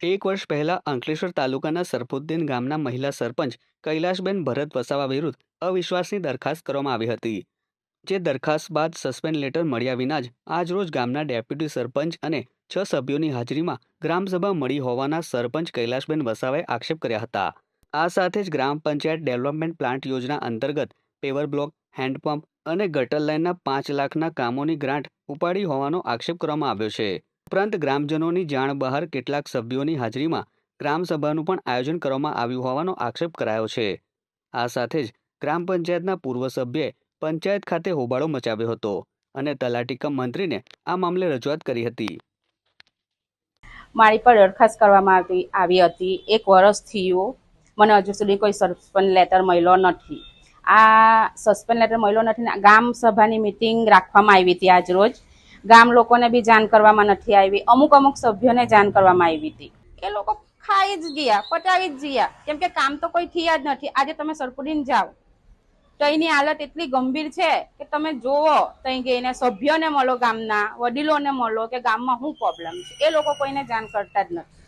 એક વર્ષ પહેલા અંકલેશ્વર તાલુકાના સરફુદ્દીન ગામના મહિલા સરપંચ કૈલાશબેન ભરત વસાવા વિરુદ્ધ અવિશ્વાસની દરખાસ્ત કરવામાં આવી હતી. જે દરખાસ્ત બાદ સસ્પેન્ડ લેટર મળ્યા વિના જ આજરોજ ગામના ડેપ્યુટી સરપંચ અને છ સભ્યોની હાજરીમાં ગ્રામસભા મળી હોવાના સરપંચ કૈલાશબેન વસાવાએ આક્ષેપ કર્યા હતા. આ સાથે જ ગ્રામ પંચાયત ડેવલપમેન્ટ પ્લાન્ટ યોજના અંતર્ગત પેવર બ્લોક, હેન્ડપંપ અને ગટર લાઇનના પાંચ લાખના કામોની ગ્રાન્ટ ઉપાડી હોવાનો આક્ષેપ કરવામાં આવ્યો છે. ઉપરાંત ગ્રામજનોની જાણ બહાર કેટલાક સભ્યોની હાજરીમાં ગ્રામસભાનું પણ આયોજન કરવામાં આવ્યું હોવાનો આક્ષેપ કરાયો છે. આ સાથે જ ગ્રામ પંચાયતના પૂર્વ સભ્યે પંચાયત ખાતે હોબાળો મચાવ્યો હતો અને તલાટીકમ મંત્રીને આ મામલે રજૂઆત કરી હતી. મારી પર દરખાસ્ત કરવામાં આવી આવી હતી. એક વર્ષ થયું. મને હજુ સુધી કોઈ સસ્પેન્ડ લેટર મળ્યો નથી. આ સસ્પેન્ડ લેટર મળ્યો નથી ગામ સભાની મિટિંગ રાખવામાં આવી હતી આજ રોજ. ગામ લોકોને બી જાણ કરવામાં નથી આવી. અમુક અમુક સભ્યોને જાણ કરવામાં આવી હતી. એ લોકો ખાઈ જ ગયા પટાવી જ ગયા. કેમ કે કામ તો કોઈ થયા જ નથી. આજે તમે સરપુડીને જાઓ. તો એની હાલત એટલી ગંભીર છે કે તમે જોવો ત્યાં ગઈને સભ્યોને મળો ગામના, વડીલોને મળો કે ગામમાં શું પ્રોબ્લેમ છે. એ લોકો કોઈને જાણ કરતા જ નથી.